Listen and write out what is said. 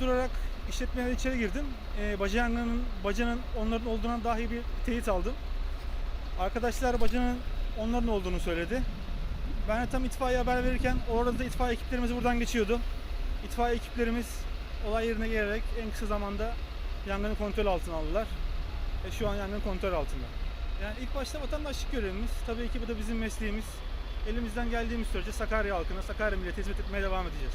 Durarak işletmeye içeri girdim. Ee, baca bacanın onların olduğuna dahi bir teyit aldım. Arkadaşlar bacanın onların olduğunu söyledi. Ben de tam itfaiye haber verirken orada itfaiye ekiplerimiz buradan geçiyordu. İtfaiye ekiplerimiz olay yerine gelerek en kısa zamanda yangını kontrol altına aldılar. Ve şu an yangın kontrol altında. Yani ilk başta vatandaşlık görevimiz. Tabii ki bu da bizim mesleğimiz. Elimizden geldiğimiz sürece Sakarya halkına, Sakarya milletine hizmet etmeye devam edeceğiz.